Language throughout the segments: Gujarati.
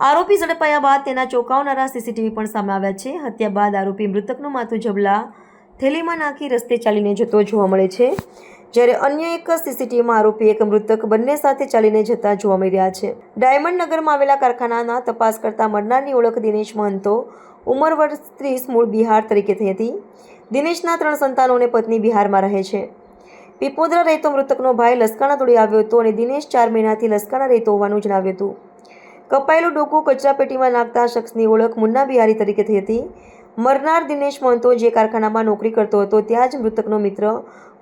આરોપી ઝડપાયા બાદ તેના ચોંકાવનારા સીસીટીવી પણ સામે આવ્યા છે. હત્યા બાદ આરોપી મૃતકનું માથું જબલા થેલીમાં નાખી રસ્તે ચાલીને જતો જોવા મળે છે. જ્યારે અન્ય એક સીસીટીવીમાં આરોપી એક મૃતક બંને સાથે ચાલીને જતા જોવા મળી રહ્યા છે. ડાયમંડ નગરમાં આવેલા કારખાનાના તપાસ કરતા મરનારની ઓળખ દિનેશ મહંતો, ઉંમર વર્ષ ત્રીસ, મૂળ બિહાર તરીકે થઈ હતી. દિનેશના ત્રણ સંતાનો અને પત્ની બિહારમાં રહે છે. પીપોદરા રહેતો મૃતકનો ભાઈ લસકાણા તોડી આવ્યો હતો અને દિનેશ ચાર મહિનાથી લસકાણા રહેતો હોવાનું જણાવ્યું હતું. કપાયેલું ડોકું કચરાપેટીમાં નાખતા શખ્સની ઓળખ મુન્ના બિહારી તરીકે થઈ હતી. મરનાર દિનેશ મહંતો જે કારખાનામાં નોકરી કરતો હતો, ત્યાં જ મૃતકનો મિત્ર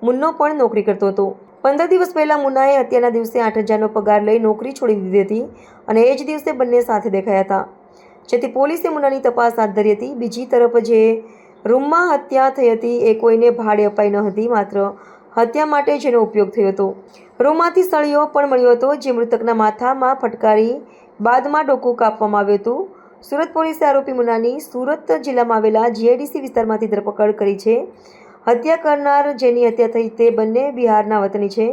મુન્નો પણ નોકરી કરતો હતો. પંદર દિવસ પહેલાં મુન્નાએ હત્યાના દિવસે આઠ હજારનો પગાર લઈ નોકરી છોડી દીધી હતી અને એ જ દિવસે બંને સાથે દેખાયા હતા. જેથી પોલીસે મુન્નાની તપાસ હાથ ધરી હતી. બીજી તરફ જે રૂમમાં હત્યા થઈ હતી એ કોઈને ભાડે અપાઈ ન હતી, માત્ર હત્યા માટે જેનો ઉપયોગ થયો હતો. રૂમમાંથી સળીઓ પણ મળ્યો હતો, જે મૃતકના માથામાં ફટકારી બાદમાં ડોકું કાપવામાં આવ્યું હતું. સુરત પોલીસે આરોપી મુનાની સુરત જિલ્લામાં આવેલા જીઆઈડીસી વિસ્તારમાંથી ધરપકડ કરી છે. હત્યા કરનાર જેની હત્યા થઈ તે બંને બિહારના વતની છે.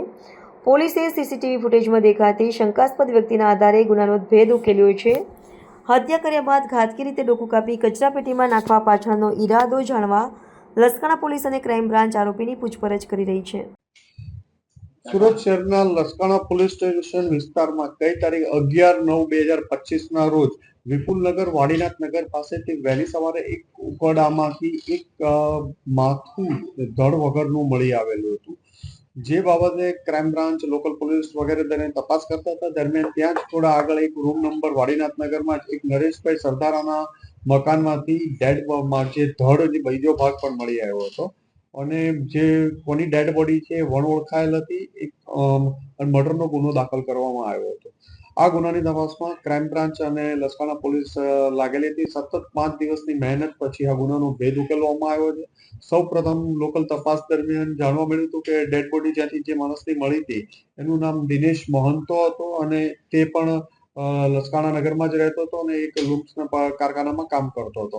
પોલીસે સીસીટીવી ફૂટેજમાં દેખાતી શંકાસ્પદ વ્યક્તિના આધારે ગુનાનો ભેદ ઉકેલ્યો છે. હત્યા કર્યા બાદ ઘાતકી રીતે ડોકું કાપી કચરાપેટીમાં નાખવા પાછળનો ઈરાદો જાણવા લસકાણા પોલીસ અને ક્રાઇમ બ્રાન્ચ આરોપીની પૂછપરછ કરી રહી છે. સુરત શહેરના લસકાણા પોલીસ સ્ટેશન વિસ્તારમાં ગઈ તારીખ અગિયાર નવ બે હજાર પચીસ ના રોજ વિપુલનગર વાડીનાથ નગર પાસેથી વહેલી સવારે એક ઉકડામાંથી એક માથું ધડ વગરનું મળી આવેલું હતું. જે બાબતે ક્રાઇમ બ્રાન્ચ, લોકલ પોલીસ વગેરે તેને તપાસ કરતા હતા. દરમિયાન ત્યાં જ થોડા આગળ એક રૂમ નંબર વાડીનાથ નગરમાં એક નરેશભાઈ સરદારાના મકાનમાંથી ડેડ જે ધડ બીજો ભાગ પણ મળી આવ્યો હતો. અને જે કોની ડેડ બોડી છે વણ ઓળખાયેલ હતી, એક મર્ડરનો ગુનો દાખલ કરવામાં આવ્યો હતો. આ ગુનાની તપાસમાં ક્રાઇમ બ્રાન્ચ અને લસકાણા પોલીસ લાગેલી હતી. સતત પાંચ દિવસની મહેનત પછી આ ગુનાનો ભેદ ઉકેલવામાં આવ્યો છે. સૌ પ્રથમ લોકલ તપાસ દરમિયાન જાણવા મળ્યું હતું કે ડેડ બોડી જ્યાંથી જે માણસની મળી હતી, એનું નામ દિનેશ મહંતો હતો અને તે પણ લસકાણા નગરમાં જ રહેતો હતો અને એક લુમ્સના કારખાનામાં કામ કરતો હતો.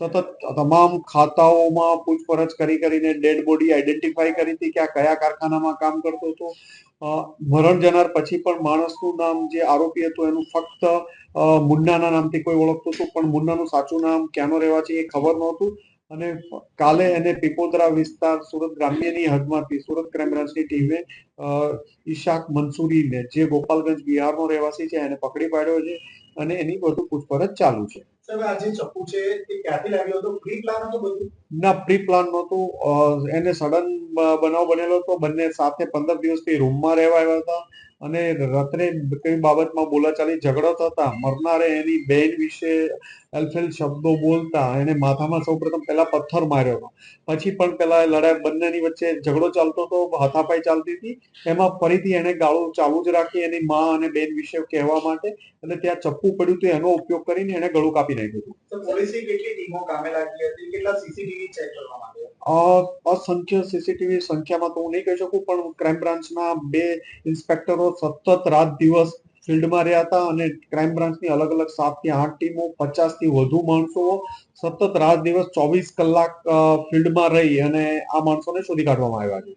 સતત તમામ ખાતાઓમાં પૂછપરછ કરી કરીને ડેડ બોડી આઈડેન્ટિફાઈ કરી હતી કે આ કયા કારખાનામાં કામ કરતો હતો. મરણ જનાર પછી પણ માણસનું નામ જે આરોપી હતું એનું ફક્ત મુન્નાના નામથી કોઈ ઓળખતું હતું, પણ મુન્નાનું સાચું નામ ક્યાંનો છે એ ખબર નહોતું. અને કાલે એને પીપોદરા વિસ્તાર સુરત ગ્રામ્યની હદમાંથી સુરત ક્રાઇમ બ્રાન્ચની ટીમે ઈશાક મંસૂરીને, જે ગોપાલગંજ બિહારનો રહેવાસી છે, એને પકડી પાડ્યો છે. અને એની બધું પૂછપરછ ચાલુ છે. ના પ્રી પ્લાન નહોતું એને સડન બનાવ બનેલો હતો. બંને સાથે પંદર દિવસથી રૂમમાં રહેવા આવ્યા હતા. અને રાત્રે કઈ બાબતમાં બોલાચાલી ઝઘડો થતા મરનારે એની બેન વિશે અલફેલ શબ્દો બોલતા એને માથામાં સૌપ્રથમ પહેલા પથ્થર માર્યો હતો. પછી પણ પેલા લડાઈ બંનેની વચ્ચે ઝઘડો ચાલતો હતો હાથાપાઈ ચાલતી હતી. એમાં ફરીથી એને ગાળું ચાલુ જ રાખી એની માં અને બેન વિશે કહેવા માટે અને ત્યાં ચપ્પુ પડ્યું હતું એનો ઉપયોગ કરીને એને ગળું કાપી નાખ્યું હતું. પોલીસે કેટલી ટીમો કામે લાગી હતી? કેટલા સીસીટીવી ચેક કરવામાં આવ્યા અ, અસંખ્ય સીસીટીવી સંખ્યામાં તો હું નહીં કહી શકું, પણ ક્રાઇમ બ્રાન્ચના બે ઇન્સ્પેક્ટરો સતત રાત દિવસ ફિલ્ડમાં રહ્યા હતા અને ક્રાઇમ બ્રાન્ચની અલગ અલગ સાતથી આઠ ટીમો પચાસથી વધુ માણસો સતત રાત દિવસ ચોવીસ કલાક ફિલ્ડમાં રહી અને આ માણસોને શોધી કાઢવામાં આવ્યા છે.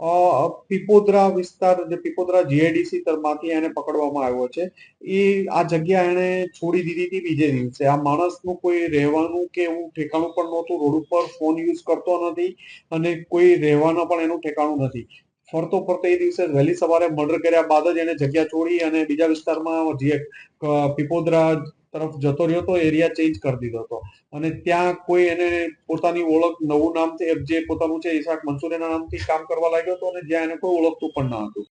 પીપોદરા વિસ્તાર જે પીપોદરા જીઆઈડીસી તરફથી એને પકડવામાં આવ્યો છે, એ આ જગ્યા એને છોડી દીધી હતી બીજે દિવસે. આ માણસનું કોઈ રહેવાનું કે એવું ઠેકાણું પણ નહોતું, રોડ ઉપર ફોન યુઝ કરતો નથી અને કોઈ રહેવાનું પણ એનું ઠેકાણું નથી. ફરતો ફરતો એ દિવસે વહેલી સવારે મર્ડર કર્યા બાદ જ એને જગ્યા છોડી અને બીજા વિસ્તારમાં જે પીપોદરા તરફ જતો રહ્યો હતો, એરિયા ચેન્જ કરી દીધો હતો. અને ત્યાં કોઈ એને પોતાની ઓળખ, નવું નામ જે પોતાનું છે, ઈશાક મંસૂરીના નામથી કામ કરવા લાગ્યો હતો અને જ્યાં એને કોઈ ઓળખતું પણ ન હતું.